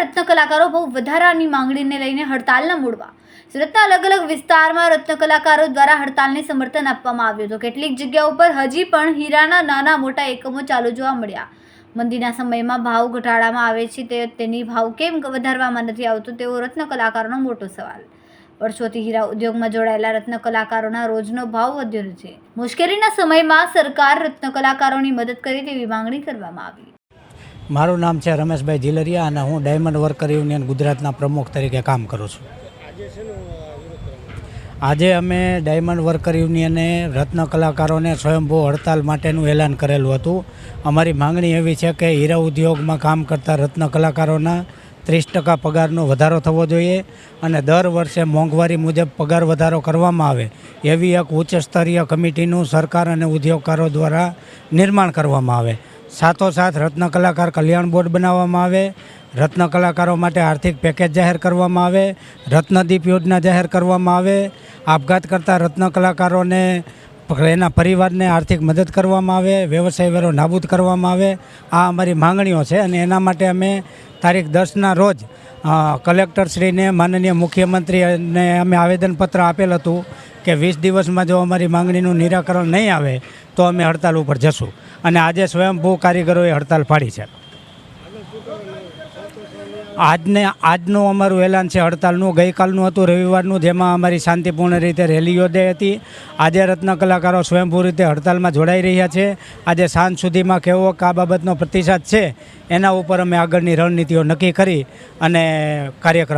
રત્ન કલાકારો બહુ વધારાની માંગણીને લઈને હડતાલના મૂળમાં સુરતના અલગ અલગ વિસ્તારમાં રત્ન કલાકારો દ્વારા હડતાલને સમર્થન આપવામાં આવ્યું હતું. કેટલીક જગ્યાઓ પર હજી પણ હીરાના નાના મોટા એકમો ચાલુ જોવા મળ્યા. મંદીના સમયમાં ભાવ ઘટાડવામાં આવે છે તે તેની ભાવ કેમ વધારવામાં નથી આવતો તેવો રત્ન કલાકારોનો મોટો સવાલ. વર્ષોથી હીરા ઉદ્યોગમાં જોડાયેલા રત્ન કલાકારોના રોજનો ભાવ વધ્યો છે. મુશ્કેલીના સમયમાં સરકાર રત્ન કલાકારોની મદદ કરે તેવી માંગણી કરવામાં આવી. મારું નામ છે રમેશભાઈ જીલરિયા અને હું ડાયમંડ વર્કર યુનિયન ગુજરાતના પ્રમુખ તરીકે કામ કરું છું. આજે અમે ડાયમંડ વર્કર યુનિયને રત્ન કલાકારોને સ્વયંભૂ હડતાલ માટેનું એલાન કરેલું હતું. અમારી માંગણી એવી છે કે હીરા ઉદ્યોગમાં કામ કરતા રત્ન કલાકારોના ત્રીસ ટકા પગારનો વધારો થવો જોઈએ અને દર વર્ષે મોંઘવારી મુજબ પગાર વધારો કરવામાં આવે એવી એક ઉચ્ચ સ્તરીય કમિટીનું સરકાર અને ઉદ્યોગકારો દ્વારા નિર્માણ કરવામાં આવે. સાથોસાથ રત્ન કલાકાર કલ્યાણ બોર્ડ બનાવવામાં આવે, રત્ન કલાકારો માટે આર્થિક પેકેજ જાહેર કરવામાં આવે રત્નદીપ યોજના જાહેર કરવામાં આવે, આપઘાત કરતા રત્ન કલાકારોને, એના પરિવારને આર્થિક મદદ કરવામાં આવે, વ્યવસાય વેરો નાબૂદ કરવામાં આવે. આ અમારી માંગણીઓ છે અને એના માટે અમે તારીખ દસના રોજ કલેક્ટરશ્રીને, માનનીય મુખ્યમંત્રીને અમે આવેદનપત્ર આપેલ હતું કે વીસ દિવસમાં જો અમારી માંગણીનું નિરાકરણ નહીં આવે, તો અમે હડતાલ ઉપર જશું. અને આજે સ્વયંભૂ કારીગરોએ હડતાલ પાડી છે. આજને, આજનું અમારું એલાન છે હડતાલનું. ગઈકાલનું હતું, રવિવારનું, જેમાં અમારી શાંતિપૂર્ણ રીતે રેલી યોજાઈ હતી. આજે રત્ન કલાકારો સ્વયંભૂ રીતે હડતાલમાં જોડાઈ રહ્યા છે. આજે સાંજ સુધીમાં કેવો આ બાબતનો પ્રતિસાદ છે, એના ઉપર અમે આગળની રણનીતિઓ નક્કી કરી અને કાર્યક્રમ